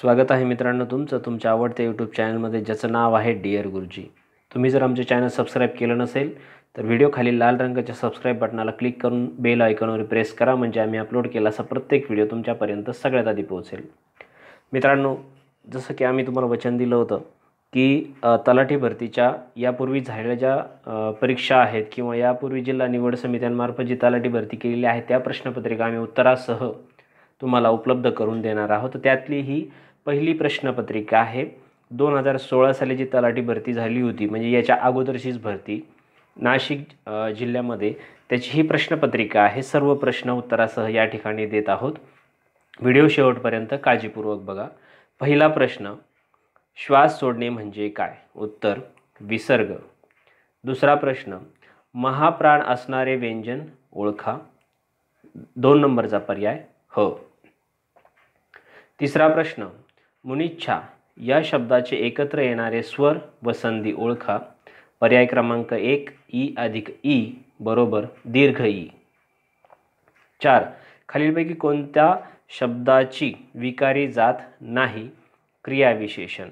स्वागत आहे मित्रांनो तुमचं तुमच्या आवडत्या यूट्यूब चॅनलमध्ये ज्याचं नाव आहे डिअर गुरुजी. तुम्ही जर आमचे चॅनल सबस्क्राईब केलं नसेल तर व्हिडिओ खाली लाल रंगाच्या सबस्क्राईब बटनाला क्लिक करून बेल आयकॉनवर प्रेस करा म्हणजे आम्ही अपलोड केला असा प्रत्येक व्हिडिओ तुमच्यापर्यंत सगळ्यात आधी पोहोचेल. मित्रांनो जसं की आम्ही तुम्हाला वचन दिलं होतं की तलाठी भरतीच्या यापूर्वी झालेल्या ज्या परीक्षा आहेत किंवा यापूर्वी जिल्हा निवड समित्यांमार्फत जी तलाठी भरती केलेली आहे त्या प्रश्नपत्रिका आम्ही उत्तरासह तुम्हाला उपलब्ध करून देणार आहोत. त्यातली ही पहिली प्रश्नपत्रिका आहे. दोन हजार सोळा साली जी तलाठी भरती झाली होती म्हणजे याच्या अगोदरचीच भरती नाशिक जिल्ह्यामध्ये त्याची ही प्रश्नपत्रिका आहे. सर्व प्रश्न उत्तरासह या ठिकाणी देत आहोत. व्हिडिओ शेवटपर्यंत काळजीपूर्वक बघा. पहिला प्रश्न श्वास सोडणे म्हणजे काय? उत्तर विसर्ग. दुसरा प्रश्न महाप्राण असणारे व्यंजन ओळखा. दोन नंबरचा पर्याय ह. तिसरा प्रश्न मुनिच्छा. या शब्दाचे एकत्र येणारे स्वर व संधी ओळखा. पर्याय क्रमांक एक ई अधिक ई बरोबर दीर्घ ई. चार खालीलपैकी कोणत्या शब्दाची विकारी जात नाही? क्रियाविशेषण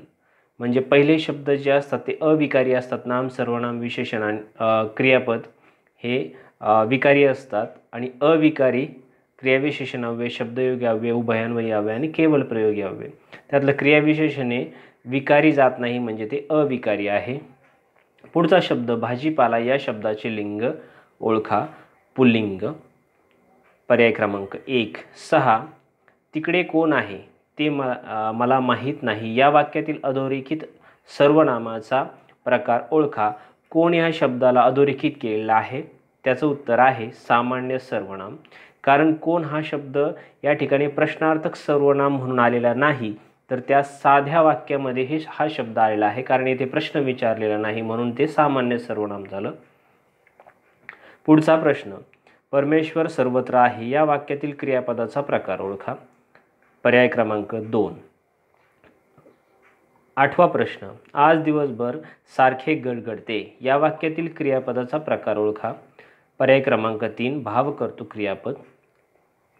म्हणजे पहिले शब्द जे असतात ते अविकारी असतात. नाम सर्वनाम विशेषण आणि क्रियापद हे विकारी असतात आणि अविकारी क्रियाविशेषण अव्यय शब्दयोगी अव्यय उभयान्वयी अव्यय आणि केवळ प्रयोगी अव्यय त्यातलं क्रियाविशेषणे विकारी जात नाही म्हणजे ते अविकारी आहे. पुढचा शब्द भाजीपाला या शब्दाचे लिंग ओळखा. पुल्लिंग. पर्याय क्रमांक एक. सहा. तिकडे कोण आहे? ते म मला माहीत नाही. या वाक्यातील अधोरेखित सर्वनामाचा प्रकार ओळखा. कोण या शब्दाला अधोरेखित केलेला आहे? त्याचं उत्तर आहे सामान्य सर्वनाम. कारण कोण हा शब्द या ठिकाणी प्रश्नार्थक सर्वनाम म्हणून आलेला नाही तर त्या साध्या वाक्यामध्ये हे हा शब्द आलेला आहे. कारण येथे प्रश्न विचारलेला नाही म्हणून ते सामान्य सर्वनाम झालं. पुढचा प्रश्न परमेश्वर सर्वत्र आहे या वाक्यातील क्रियापदाचा प्रकार ओळखा. पर्याय क्रमांक दोन. आठवा प्रश्न आज दिवसभर सारखे गडगडते या वाक्यातील क्रियापदाचा प्रकार ओळखा. पर्याय क्रमांक तीन भाव करतो क्रियापद.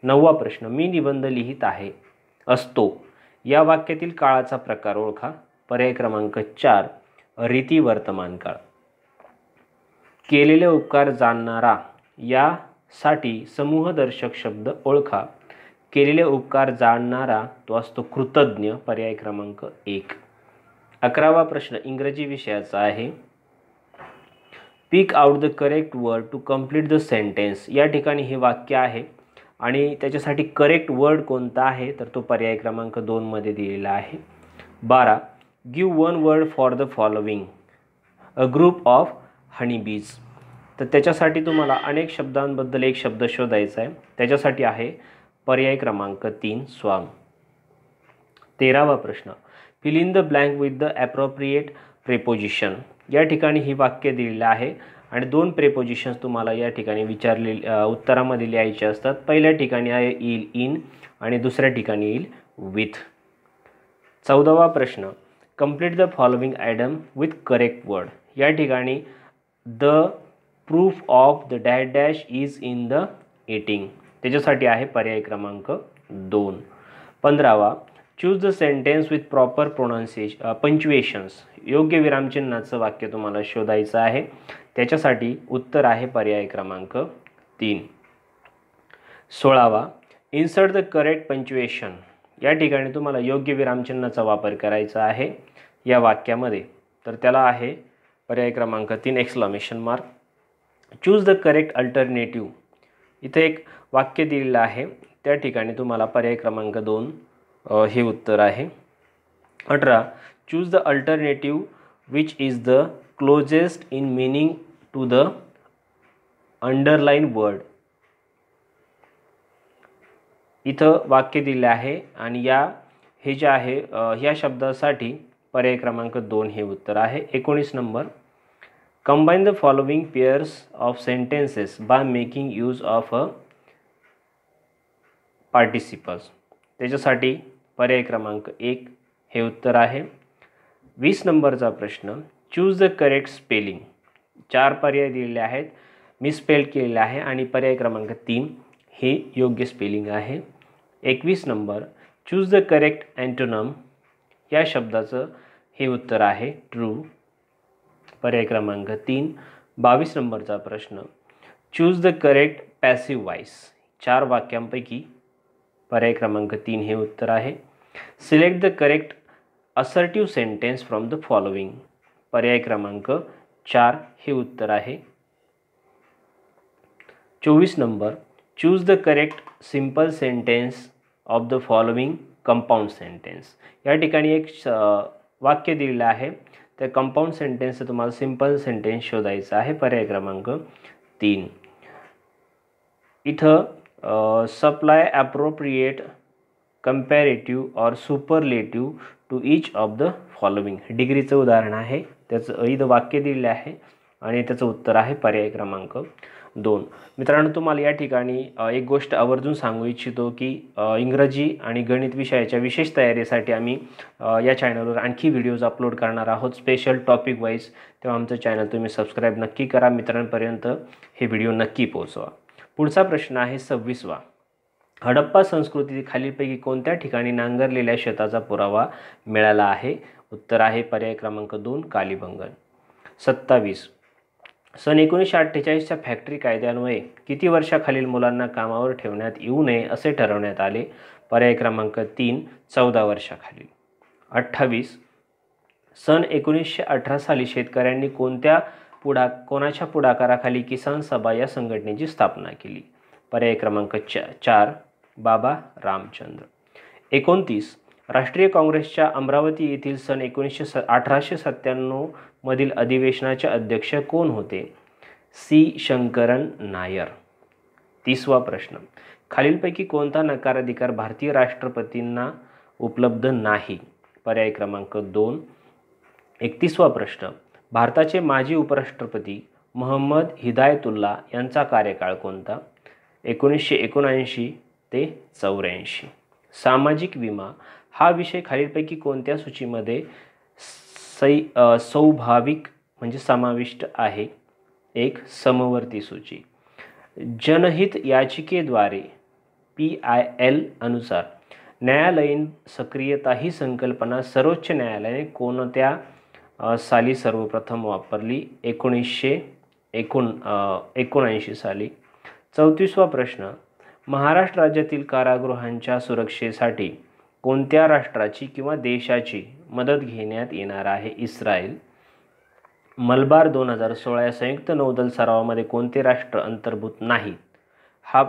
नववा प्रश्न मी निबंध लिहित आहे असतो. या वाक्यातील काळाचा प्रकार ओळखा. पर्याय क्रमांक चार रीती वर्तमान काळ. केलेले उपकार जाणणारा यासाठी समूहदर्शक शब्द ओळखा. केलेले उपकार जाणणारा तो असतो कृतज्ञ. पर्याय क्रमांक एक. अकरावा प्रश्न इंग्रजी विषयाचा आहे. Pick out the correct word to complete the sentence या ठिकाणी हे वाक्य आहे. आणि त्याच्यासाठी करेक्ट वर्ड कोणता आहे? तर तो पर्याय क्रमांक दोनमध्ये दिलेला आहे. बारा give one word for the following a group of honeybees तर त्याच्यासाठी तुम्हाला अनेक शब्दांबद्दल एक शब्द शोधायचा आहे. त्याच्यासाठी आहे पर्याय क्रमांक तीन स्वाम तेरावा प्रश्न. Fill in the blank with the appropriate preposition या ठिकाणी ही वाक्य दिलेलं आहे. आणि दोन प्रेपोजिशन्स तुम्हाला या ठिकाणी विचारले उत्तरामध्ये लिहायचे असतात. पहिल्या ठिकाणी आहे येईल इन आणि दुसऱ्या ठिकाणी येईल विथ चौदावा प्रश्न. Complete the following idiom with correct word या ठिकाणी the proof of the dash dash is in the eating त्याच्यासाठी आहे पर्याय क्रमांक दोन. पंधरावा choose the sentence with proper pronunciation punctuations योग्य विरामचिन्हाचं वाक्य तुम्हाला शोधायचं आहे. त्याच्यासाठी उत्तर आहे पर्याय क्रमांक तीन. सोळावा इन्सर्ट द करेक्ट पंच्युएशन या ठिकाणी तुम्हाला योग्य विरामचिन्हाचा वापर करायचा आहे. या वाक्यामध्ये तर त्याला आहे पर्याय क्रमांक तीन exclamation mark choose the correct alternative इथे एक वाक्य दिलेलं आहे. त्या ठिकाणी तुम्हाला पर्याय क्रमांक दोन हे उत्तर आहे. अठरा choose the alternative which is the closest in meaning to the underline word इथं वाक्य दिले आहे आणि या हे जे आहे ह्या शब्दासाठी पर्याय क्रमांक दोन हे उत्तर आहे. एकोणीस number combine the following pairs of sentences by making use of a participles त्याच्यासाठी पर्याय क्रमांक एक हे उत्तर आहे. वीस नंबरचा प्रश्न चूज द करेक्ट स्पेलिंग चार पर्याय दिलेले आहेत मिसस्पेल केलेले आहे आणि पर्याय क्रमांक तीन हे योग्य स्पेलिंग आहे. एकवीस number choose the correct antonym या शब्दाचं हे उत्तर आहे ट्रू पर्याय क्रमांक तीन. बावीस नंबरचा प्रश्न choose the correct passive voice चार वाक्यांपैकी पर्याय क्रमांक तीन हे उत्तर आहे. Select the correct assertive sentence from the following पर्याय क्रमांक चार हे उत्तर आहे. चोवीस number. Choose the correct simple sentence of the following compound sentence या ठिकाणी एक वाक्य दिलेलं आहे. त्या कंपाऊंड सेंटेन्सचं तुम्हाला सिंपल सेंटेन्स शोधायचं आहे. पर्याय क्रमांक तीन. इथं supply appropriate comparative or superlative to each of the following डिग्रीचं उदाहरण आहे त्याचं इथं वाक्य दिलेलं आहे आणि त्याचं उत्तर आहे पर्याय क्रमांक दोन. मित्रांनो तुम्हाला या ठिकाणी एक गोष्ट आवर्जून सांगू इच्छितो की इंग्रजी आणि गणित विषयाच्या विशेष तयारीसाठी आम्ही या चॅनलवर आणखी व्हिडिओज अपलोड करणार आहोत. स्पेशल टॉपिक वाईज तेव्हा आमचं चॅनल तुम्ही सबस्क्राईब नक्की करा. मित्रांपर्यंत हे व्हिडिओ नक्की पोहोचवा. पुढचा प्रश्न आहे सव्वीसवा. हडप्पा संस्कृती खालीलपैकी कोणत्या ठिकाणी नांगरलेल्या शेताचा पुरावा मिळाला आहे? उत्तर आहे पर्याय क्रमांक दोन कालीबंगन. सत्तावीस. सन एकोणीसशे अठ्ठेचाळीसच्या फॅक्टरी कायद्यान्वये किती वर्षाखालील मुलांना कामावर ठेवण्यात येऊ नये असे ठरवण्यात आले? पर्याय क्रमांक तीन चौदा वर्षाखालील. अठ्ठावीस. सन एकोणीसशे अठरा साली शेतकऱ्यांनी कोणत्या पुढा कोणाच्या पुढाकाराखाली किसान सभा या संघटनेची स्थापना केली? पर्याय क्रमांक चा चार बाबा रामचंद्र. एकोणतीस राष्ट्रीय काँग्रेसच्या अमरावती येथील सन एकोणीसशे स अठराशे सत्त्याण्णवमधील अधिवेशनाचे अध्यक्ष कोण होते? सी. शंकरन नायर. तिसवा प्रश्न. खालीलपैकी कोणता नकाराधिकार भारतीय राष्ट्रपतींना उपलब्ध नाही? पर्याय क्रमांक दोन. एकतीसवा प्रश्न. भारताचे माजी उपराष्ट्रपती मोहम्मद हिदायतुल्ला यांचा कार्यकाळ कोणता? एकोणीसशे एकोणऐंशी ते चौऱ्याऐंशी. सामाजिक विमा हा विषय खालीलपैकी कोणत्या सूचीमध्ये सै सौभाविक म्हणजे समाविष्ट आहे? एक समवर्ती सूची. जनहित याचिकेद्वारे पी आय एल अनुसार न्यायालयीन सक्रियता ही संकल्पना सर्वोच्च न्यायालयाने कोणत्या साली सर्वप्रथम वापरली? एकोणीसशे एकोण एकोणऐंशी साली. चौतीसवा प्रश्न महाराष्ट्र राज्यातील कारागृहांच्या सुरक्षेसाठी कोणत्या राष्ट्राची किंवा देशाची मदत घेण्यात येणार आहे? इस्रायल. मलबार दोन हजार सोळा या संयुक्त नौदल सरावामध्ये कोणते राष्ट्र अंतर्भूत नाहीत? हा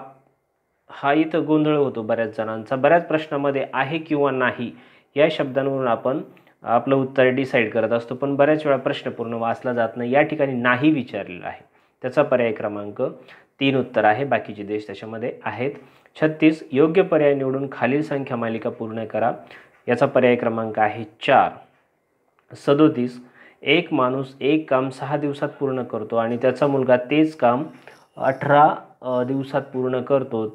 हा इथं गोंधळ होतो बऱ्याच जणांचा. बऱ्याच प्रश्नामध्ये आहे किंवा नाही या शब्दांवरून आपण आपलं उत्तर डिसाईड करत असतो पण बऱ्याच वेळा प्रश्न पूर्ण वाचला जात नाही. या ठिकाणी नाही विचारलेला आहे. त्याचा पर्याय क्रमांक तीन उत्तर आहे बाकीचे देश त्याच्यामध्ये आहेत. छत्तीस योग्य पर्याय निवडून खालील संख्या मालिका पूर्ण करा. याचा पर्याय क्रमांक आहे चार. सदोतीस एक माणूस एक काम सहा दिवसात पूर्ण करतो आणि त्याचा मुलगा तेच काम अठरा दिवसात पूर्ण करतो.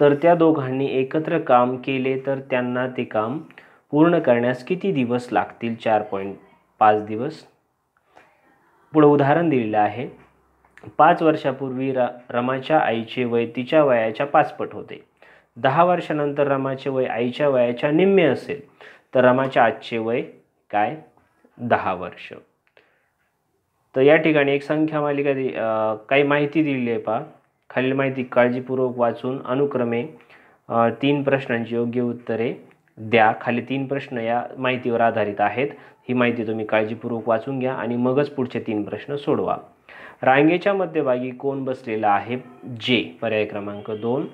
तर त्या दोघांनी एकत्र काम केले तर त्यांना ते काम पूर्ण करण्यास किती दिवस लागतील? चार पॉईंट पाच दिवस. पुढं उदाहरण दिलेलं आहे. पाच वर्षापूर्वी र रमाच्या आईचे वय तिच्या वयाच्या पाचपट होते. दहा वर्षानंतर रमाचे वय आईच्या वयाच्या निम्मे असेल. तर रमाच्या आजचे वय काय? दहा वर्ष. तर या ठिकाणी एक संख्या मालिका दि काही माहिती दिलेली आहे पहा. खालील माहिती काळजीपूर्वक वाचून अनुक्रमे तीन प्रश्नांची योग्य उत्तरे द्या. खाली तीन प्रश्न या माहितीवर आधारित आहेत. ही माहिती तुम्ही काळजीपूर्वक वाचून घ्या आणि मगच पुढचे तीन प्रश्न सोडवा. रांगेच्या मध्यभागी कोण बसलेला आहे? जे पर्याय क्रमांक दोन.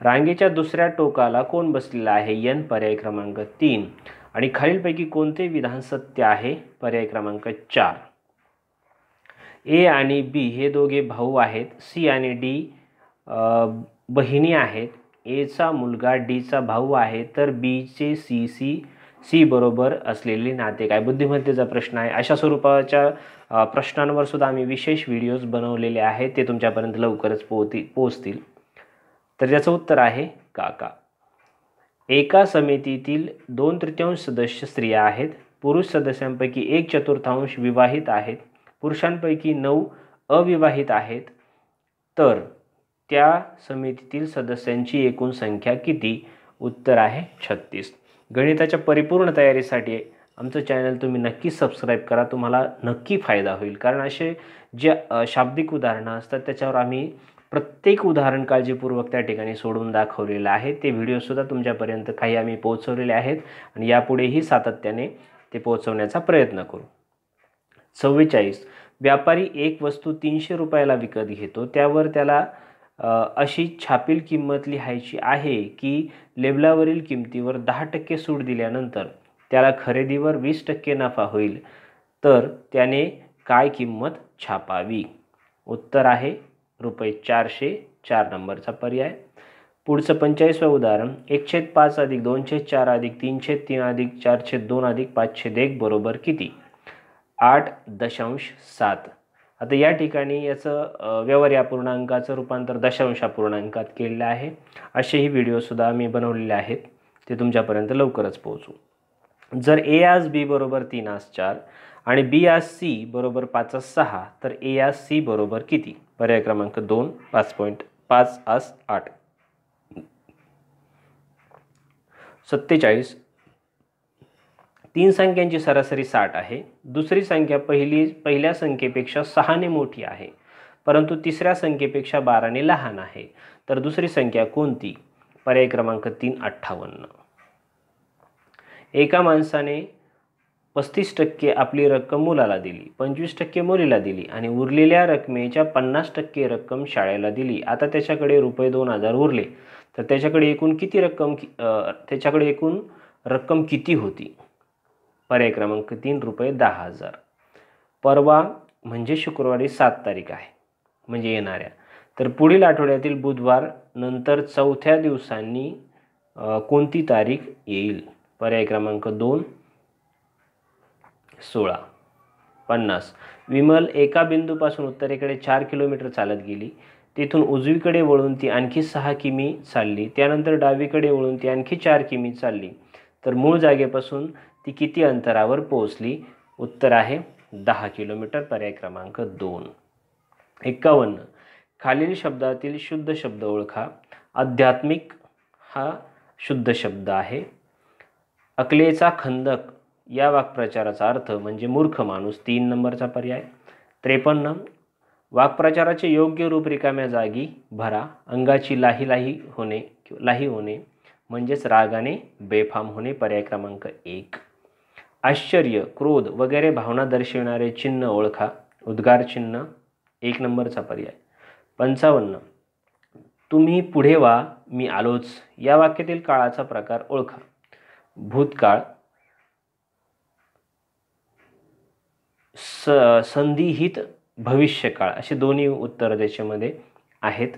रांगेच्या दुसऱ्या टोकाला कोण बसलेला आहे? यन पर्याय क्रमांक तीन. आणि खालीलपैकी कोणते विधान सत्य आहे? पर्याय क्रमांक चार. ए आणि बी हे दोघे भाऊ आहेत. सी आणि डी बहिणी आहेत. एचा मुलगा डीचा भाऊ आहे तर बीचे सी सी सी बरोबर असलेले नाते. काय बुद्धिमत्तेचा प्रश्न आहे? अशा स्वरूपाच्या प्रश्नांवर सुद्धा आम्ही विशेष व्हिडिओज बनवलेले आहेत. ते तुमच्यापर्यंत लवकरच पोहती पोहोचतील. तर याचं उत्तर आहे काका. एका समितीतील दोन तृतीयांश सदस्य स्त्रिया आहेत. पुरुष सदस्यांपैकी एक चतुर्थांश विवाहित आहेत. पुरुषांपैकी नऊ अविवाहित आहेत. तर त्या समितीतील सदस्यांची एकूण संख्या किती? उत्तर आहे छत्तीस. गणिताच्या परिपूर्ण तयारीसाठी आमचं चॅनल तुम्ही नक्की सबस्क्राईब करा. तुम्हाला नक्की फायदा होईल. कारण असे जे शाब्दिक उदाहरणं असतात त्याच्यावर आम्ही प्रत्येक उदाहरण काळजीपूर्वक त्या ठिकाणी सोडून दाखवलेलं आहे. ते व्हिडिओसुद्धा तुमच्यापर्यंत काही आम्ही पोहोचवलेले आहेत आणि यापुढेही सातत्याने ते पोहोचवण्याचा प्रयत्न करू. चव्वेचाळीस. व्यापारी एक वस्तू तीनशे रुपयाला विकत घेतो. त्यावर त्याला अशी छापील किंमत लिहायची आहे की लेबलावरील किमतीवर दहा टक्के सूट दिल्यानंतर त्याला खरेदीवर वीस टक्के नफा होईल. तर त्याने काय किंमत छापावी? उत्तर आहे रुपये चारशे चार नंबरचा पर्याय. पुढचं पंचेचाळीसवं उदाहरण एकशे पाच अधिक दोनशे चार अधिक तीनशे तीन अधिक चारशे दोन अधिक पाचशे एक बरोबर किती? आठ दशांश सात. आता या ठिकाणी याचं व्यवहार या पूर्णांकाचं रूपांतर दशांश पूर्णांकात केलेलं आहे. असेही व्हिडिओसुद्धा मी बनवलेले आहेत. ते तुमच्यापर्यंत लवकरच पोहोचू. जर ए आज बी बरोबर तीन आज चार आणि बी आज सी बरोबर पाच सहा तर ए आज सी बरोबर किती? पर्याय क्रमांक दोन पाच पॉईंट पाच आज आठ. सत्तेचाळीस तीन संख्यांची सरासरी साठ आहे. दुसरी संख्या पहिली पहिल्या संख्येपेक्षा सहाने मोठी आहे. परंतु तिसऱ्या संख्येपेक्षा बाराने लहान आहे. तर दुसरी संख्या कोणती? पर्याय क्रमांक तीन अठ्ठावन्न. एका माणसाने पस्तीस टक्के आपली रक्कम मुलाला दिली पंचवीस टक्के मुलीला दिली आणि उरलेल्या रकमेच्या पन्नास टक्के रक्कम शाळेला दिली. आता त्याच्याकडे रुपये दोन हजार उरले. तर त्याच्याकडे एकूण किती रक्कम त्याच्याकडे एकूण रक्कम किती होती? पर्याय क्रमांक तीन रुपये दहा हजार. परवा म्हणजे शुक्रवारी सात तारीख आहे. म्हणजे येणाऱ्या. तर पुढील आठवड्यातील बुधवार नंतर चौथ्या दिवसांनी कोणती तारीख येईल? पर्याय क्रमांक दोन सोळा पन्नास. विमल एका बिंदूपासून उत्तरेकडे चार किलोमीटर चालत गेली. तिथून उजवीकडे वळून ती आणखी सहा किमी चालली. त्यानंतर डावीकडे वळून ती आणखी चार किमी चालली. तर मूळ जागेपासून ती किती अंतरावर पोहोचली? उत्तर आहे दहा किलोमीटर पर्याय क्रमांक दोन. एक्कावन्न. खालील शब्दातील शुद्ध शब्द ओळखा. आध्यात्मिक हा शुद्ध शब्द आहे. अकलेचा खंदक या वाक्प्रचाराचा अर्थ म्हणजे मूर्ख माणूस तीन नंबरचा पर्याय. त्रेपन्न. वाक्प्रचाराचे योग्य रूप रिकाम्या जागी भरा. अंगाची लाही लाही होणे लाही होणे म्हणजेच रागाने बेफाम होणे पर्याय क्रमांक एक. आश्चर्य क्रोध वगैरे भावना दर्शविणारे चिन्ह ओळखा. उद्गार चिन्ह एक नंबरचा पर्याय. पंचावन्न. तुम्ही पुढे वा मी आलोच. या वाक्यातील काळाचा प्रकार ओळखा. भूतकाळ. स संधिहित भविष्यकाळ. असे दोन्ही उत्तर त्याच्यामध्ये आहेत.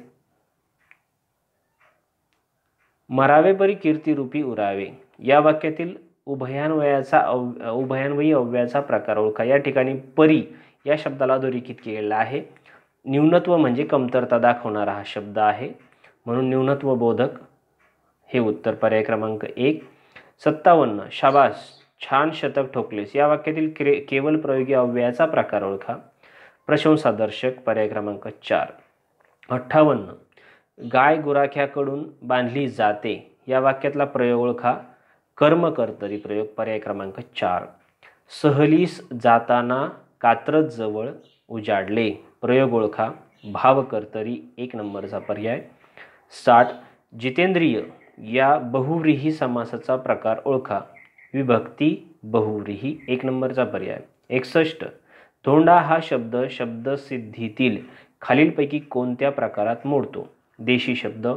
मरावे परी कीर्तिरूपी उरावे. या वाक्यातील उभयान्वयाचा अव उभयान्वयी अव्ययाचा प्रकार ओळखा. या ठिकाणी परी या शब्दाला अधोरेखित केलेला आहे. न्यूनत्व म्हणजे कमतरता दाखवणारा हा शब्द आहे. म्हणून न्यूनत्व बोधक हे उत्तर पर्याय क्रमांक एक. सत्तावन्न शाबास छान शतक ठोकलेस. या वाक्यातील क्रे केवळ प्रयोगी अव्ययाचा प्रकार ओळखा. प्रशंसादर्शक पर्याय क्रमांक चार. अठ्ठावन्न गाय गुराख्याकडून बांधली जाते. या वाक्यातला प्रयोग ओळखा. कर्म कर्तरी प्रयोग पर्याय क्रमांक चार. सहलीस जाताना कात्रज जवळ उजाडले. प्रयोग ओळखा. भावकर्तरी एक नंबरचा पर्याय. साठ. जितेंद्रिय या बहुव्रीही समासाचा प्रकार ओळखा. विभक्ती बहुव्रीही एक नंबरचा पर्याय. एकसष्ट. धोंडा हा शब्द शब्दसिद्धीतील खालीलपैकी कोणत्या प्रकारात मोडतो? देशी शब्द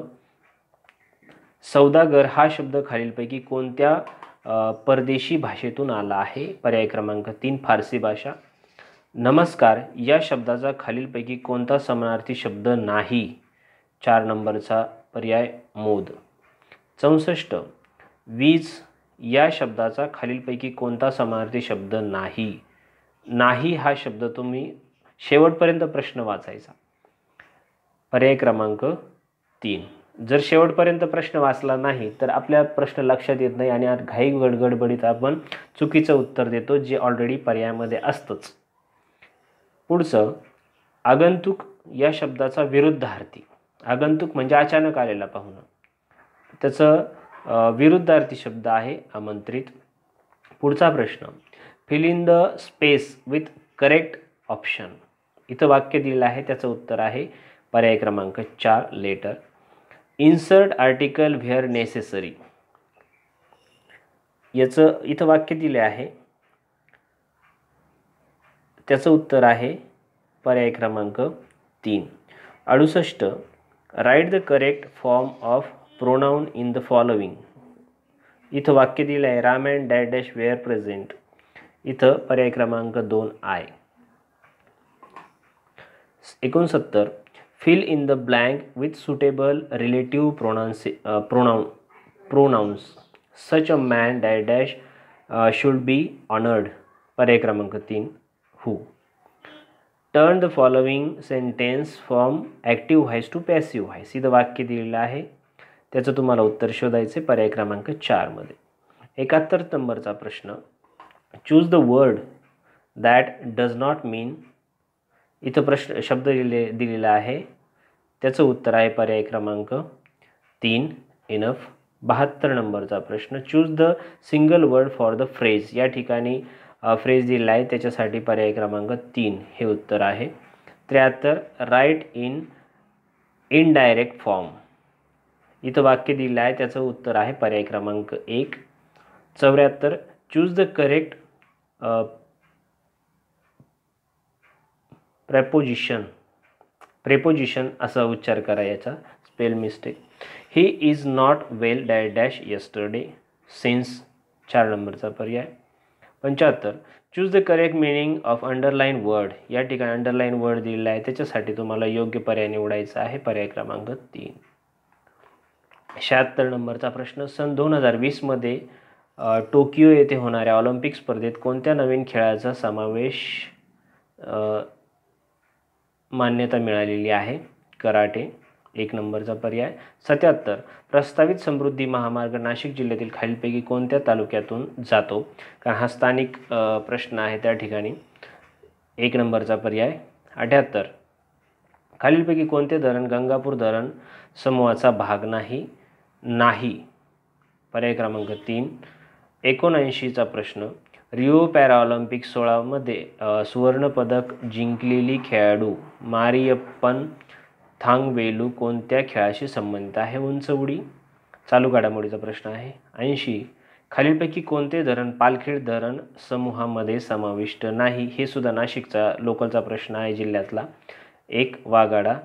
सौदागर हा शब्द खालीलपैकी कोणत्या परदेशी भाषेतून आला आहे? पर्याय क्रमांक तीन फारसी भाषा. नमस्कार या शब्दाचा खालीलपैकी कोणता समानार्थी शब्द नाही? चार नंबरचा पर्याय मोद. चौसष्ट. वीज या शब्दाचा खालीलपैकी कोणता समानार्थी शब्द नाही? नाही हा शब्द तुम्ही शेवटपर्यंत प्रश्न वाचायचा. पर्याय क्रमांक तीन. जर शेवटपर्यंत प्रश्न वाचला नाही तर आपल्या प्रश्न लक्षात येत नाही आणि घाई गडगडबडीत आपण चुकीचं उत्तर देतो जे ऑलरेडी पर्यायामध्ये असतंच. पुढचं आगंतुक या शब्दाचा विरुद्धार्थी. आगंतुक म्हणजे अचानक आलेला पाहुणा. त्याचं विरुद्धार्थी शब्द आहे आमंत्रित. पुढचा प्रश्न fill in the space with correct option इथं वाक्य दिलेलं आहे त्याचं उत्तर आहे पर्याय क्रमांक चार later insert article where necessary. याचं इथं वाक्य दिले आहे. त्याचं उत्तर आहे पर्याय क्रमांक तीन. अडुसष्ट write the correct form of pronoun in the following इथं वाक्य दिलं आहे Ram and dash dash were present. इथं पर्याय क्रमांक दोन आय. एकोणसत्तर fill in the blank with suitable relative pronouns pronoun pronouns such a man dash dash should be honoured पर्याय क्रमांक तीन who turn the following sentence from active voice to passive voice इथं वाक्य दिलेलं आहे. त्याचं तुम्हाला उत्तर शोधायचं पर्याय क्रमांक चारमध्ये एकाहत्तर नंबरचा प्रश्न. Choose the word that does not mean इथं प्रश्न शब्द दिले दिलेला आहे. त्याचं उत्तर आहे पर्याय क्रमांक तीन. इनफ बहात्तर नंबरचा प्रश्न. Choose the single word for the phrase या ठिकाणी फ्रेज दिलेला आहे. त्याच्यासाठी पर्याय क्रमांक तीन हे उत्तर आहे. त्र्याहत्तर. राईट इन इनडायरेक्ट फॉर्म इथं वाक्य दिलं आहे. त्याचं उत्तर आहे पर्याय क्रमांक एक. चौऱ्याहत्तर. Choose the correct preposition preposition असा उच्चार करा याचा. Spell mistake he is not well dash dash yesterday since चार नंबरचा पर्याय. पंच्याहत्तर. Choose the correct meaning of underline word या ठिकाणी अंडरलाईन वर्ड दिलेला आहे. त्याच्यासाठी तुम्हाला योग्य पर्याय निवडायचा आहे. पर्याय क्रमांक तीन. शहात्तर नंबरचा प्रश्न. सन दोन हजार वीसमध्ये टोकियो येथे होणाऱ्या ऑलिम्पिक स्पर्धेत कोणत्या नवीन खेळाचा समावेश मान्यता मिळालेली आहे. कराटे एक नंबरचा पर्याय. सत्याहत्तर प्रस्तावित समृद्धी महामार्ग नाशिक जिल्ह्यातील खालीलपैकी कोणत्या तालुक्यातून जातो? कारण हा स्थानिक प्रश्न आहे त्या ठिकाणी. एक नंबरचा पर्याय. अठ्याहत्तर खालीलपैकी कोणते धरण गंगापूर धरण समूहाचा भाग नाही? नाही. पर्याय क्रमांक तीन. एकोणऐंशीचा प्रश्न. रिओ पॅराऑलिम्पिक सोळामध्ये सुवर्णपदक जिंकलेली खेळाडू मारियप्पन थांगवेलू कोणत्या खेळाशी संबंधित आहे? उंच उडी. चालू घडामोडीचा प्रश्न आहे. ऐंशी. खालीलपैकी कोणते धरण पालखेड धरण समूहामध्ये समाविष्ट नाही? हे सुद्धा नाशिकचा लोकलचा प्रश्न आहे जिल्ह्यातला. एक वागाडा.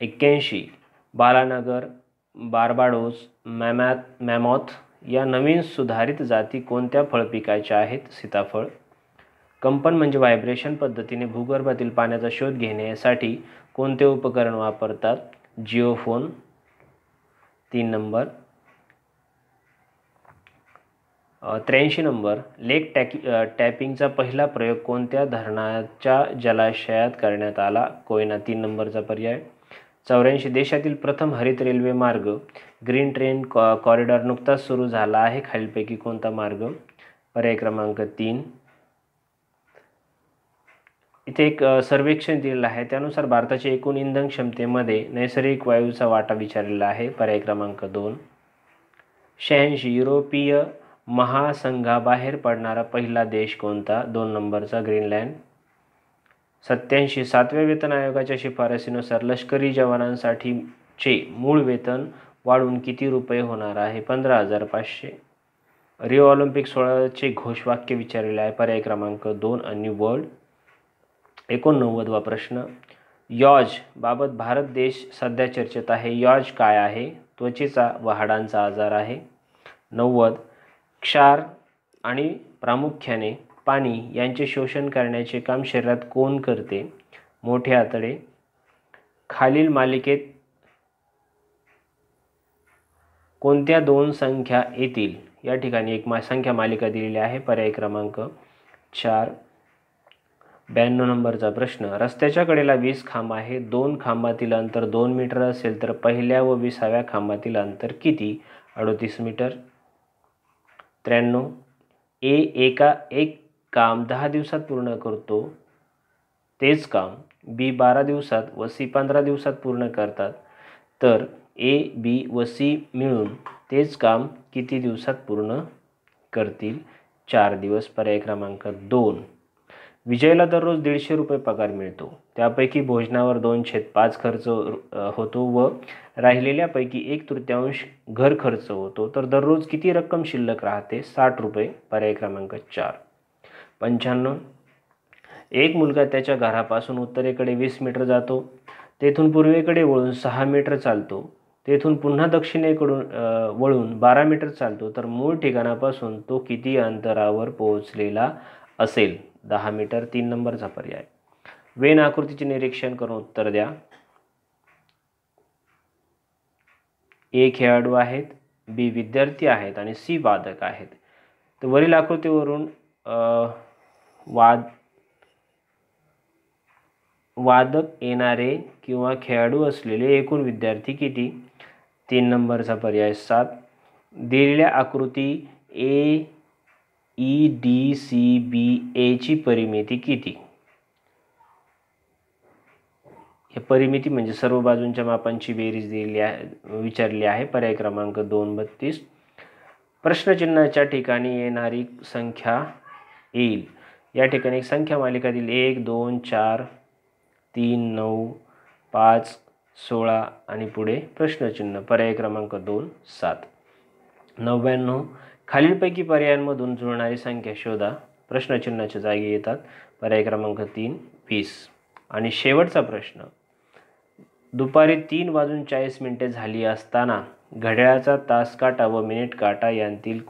एक्क्याऐंशी. बालानगर. बारबाडोस. Mammoth mammoth. या नवीन सुधारित जाती कोणत्या फळपिकाच्या आहेत? सीताफळ. कंपन म्हणजे व्हायब्रेशन पद्धतीने भूगर्भातील पाण्याचा शोध घेण्यासाठी कोणते उपकरण वापरतात? जिओफोन. तीन नंबर. त्र्याऐंशी नंबर. लेक टॅकी टॅपिंगचा पहिला प्रयोग कोणत्या धरणाच्या जलाशयात करण्यात आला? कोयना. तीन नंबरचा पर्याय. चौऱ्याऐंशी देशातील प्रथम हरित रेल्वे मार्ग ग्रीन ट्रेन कॉ कॉरिडॉर नुकताच सुरू झाला आहे. खालीलपैकी कोणता मार्ग? पर्याय क्रमांक तीन. इथे एक सर्वेक्षण दिलेलं आहे. त्यानुसार भारताच्या एकूण इंधन क्षमतेमध्ये नैसर्गिक वायूचा वाटा विचारलेला आहे. पर्याय क्रमांक दोन. शहाऐंशी युरोपीय महासंघाबाहेर पडणारा पहिला देश कोणता? दोन नंबरचा ग्रीनलँड सत्याऐंशी सातव्या वेतन आयोगाच्या शिफारसीनुसार लष्करी जवानांसाठीचे मूळ वेतन वाढून किती रुपये होणार आहे? पंधरा हजार पाचशे. रिओ ऑलिम्पिक सोळाचे घोषवाक्य विचारलेले आहे. पर्याय क्रमांक दोन आणि वर्ल्ड एकोणनव्वदवा प्रश्न. यॉज बाबत भारत देश सध्या चर्चेत आहे. यॉज काय आहे? त्वचेचा व हाडांचा आजार आहे. नव्वद. क्षार आणि प्रामुख्याने पाणी यांचे शोषण करण्याचे काम शरीरात कोण करते? मोठे आतडे. खालील मालिकेत कोणत्या दोन संख्या येतील? या ठिकाणी एक मा संख्या मालिका दिलेली आहे. पर्याय क्रमांक चार. ब्याण्णव नंबरचा प्रश्न. रस्त्याच्या कडेला वीस खांब आहे. दोन खांबातील अंतर दोन मीटर असेल तर पहिल्या व विसाव्या खांबातील अंतर किती? अडोतीस मीटर. त्र्याण्णव. ए एका एक काम दहा दिवसात पूर्ण करतो तेच काम बी बारा दिवसात व सी पंधरा दिवसात पूर्ण करतात. तर ए बी व सी मिळून तेच काम किती दिवसात पूर्ण करतील? चार दिवस पर्याय क्रमांक दोन. विजयला दररोज दीडशे रुपये पगार मिळतो. त्यापैकी भोजनावर दोन छेद पाच खर्च होतो व राहिलेल्यापैकी एक तृतीयांश घर खर्च होतो. तर दररोज किती रक्कम शिल्लक राहते? साठ रुपये पर्याय क्रमांक चार. पंच्याण्णव. एक मुलगा त्याच्या घरापासून उत्तरेकडे वीस मीटर जातो. तेथून पूर्वेकडे वळून सहा मीटर चालतो. तेथून पुन्हा दक्षिणेकडून वळून बारा मीटर चालतो. तर मूळ ठिकाणापासून तो किती अंतरावर पोहोचलेला असेल? दहा मीटर तीन नंबरचा पर्याय. वेन आकृतीचे निरीक्षण करून उत्तर द्या. ए खेळाडू आहेत बी विद्यार्थी आहेत आणि सी वादक आहेत. तर वरील आकृतीवरून वाद वादक येणारे किंवा खेळाडू असलेले एकूण विद्यार्थी किती? तीन नंबरचा पर्याय सात. दिलेल्या आकृती A E D C B एची परिमिती किती? हे परिमिती म्हणजे सर्व बाजूंच्या मापांची बेरीज दिलेली आहे विचारली आहे. पर्याय क्रमांक दोन बत्तीस. प्रश्नचिन्हाच्या ठिकाणी येणारी संख्या येईल. या ठिकाणी संख्या मालिकातील एक दोन चार तीन नऊ पाच सोळा आणि पुढे प्रश्नचिन्ह. पर्याय क्रमांक दोन सात. नव्याण्णव. खालीलपैकी पर्यायांमधून जुळणारी संख्या शोधा. प्रश्नचिन्हाच्या जागी येतात. पर्याय क्रमांक तीन वीस. आणि शेवटचा प्रश्न. दुपारी तीन वाजून चाळीस मिनिटे झाली असताना घड्याळाचा तास काटा व मिनिट काटा यांतील